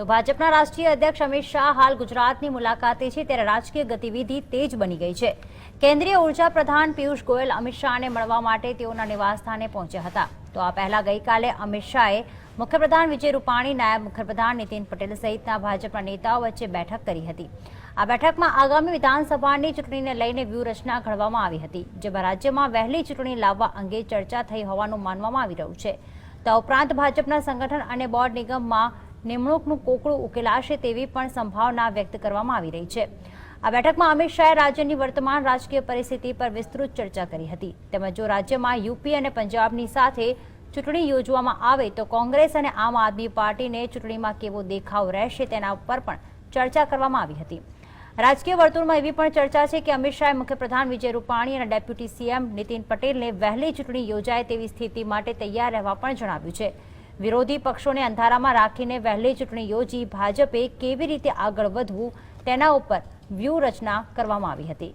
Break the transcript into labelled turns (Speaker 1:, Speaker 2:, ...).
Speaker 1: તો ભાજપના રાષ્ટ્રીય અધ્યક્ષ અમિત શાહ હાલ ગુજરાતની મુલાકાતે છે ત્યારે રાજકીય ગતિવિધિ તેજ બની ગઈ છે. કેન્દ્રીય ઊર્જા પ્રધાન પિયુષ ગોયલ અમિત શાહને મળવા માટે તેઓના નિવાસસ્થાને પહોંચ્યા હતા. તો આ પહેલા ગઈકાલે અમિત શાહે મુખ્યપ્રધાન વિજય રૂપાણી, નાયબ મુખ્યપ્રધાન નીતિન પટેલ સહિતના ભાજપના નેતાઓ વચ્ચે બેઠક કરી હતી. આ બેઠકમાં આગામી વિધાનસભાની ચૂંટણીને લઈને વ્યૂહરચના ઘડવામાં આવી હતી, જેમાં રાજ્યમાં વહેલી ચૂંટણી લાવવા અંગે ચર્ચા થઈ હોવાનું માનવામાં આવી રહ્યું છે. તો ઉપરાંત ભાજપના સંગઠન અને બોર્ડ નિગમમાં નિમણૂકનું કોકડું ઉકેલાશે તેવી પણ સંભાવના વ્યક્ત કરવામાં આવી રહી છે. આ બેઠકમાં અમિત શાહે રાજ્યની વર્તમાન રાજકીય પરિસ્થિતિ પર વિસ્તૃત ચર્ચા કરી હતી. તેમજ જો રાજ્યમાં યુપી અને પંજાબની સાથે ચૂંટણી યોજવામાં આવે તો કોંગ્રેસ અને આમ આદમી પાર્ટીને ચૂંટણીમાં કેવો દેખાવ રહેશે તેના ઉપર પણ ચર્ચા કરવામાં આવી હતી. રાજકીય વર્તુળમાં એવી પણ ચર્ચા છે કે અમિત શાહે મુખ્યપ્રધાન વિજય રૂપાણી અને ડેપ્યુટી સીએમ નીતિન પટેલને વહેલી ચૂંટણી યોજાય તેવી સ્થિતિ માટે તૈયાર રહેવા પણ જણાવ્યું છે. વિરોધી પક્ષોને અંધારામાં રાખીને વહેલી ચૂંટણી યોજી ભાજપે કેવી રીતે આગળ વધવું તેના ઉપર વ્યૂહરચના કરવામાં આવી હતી.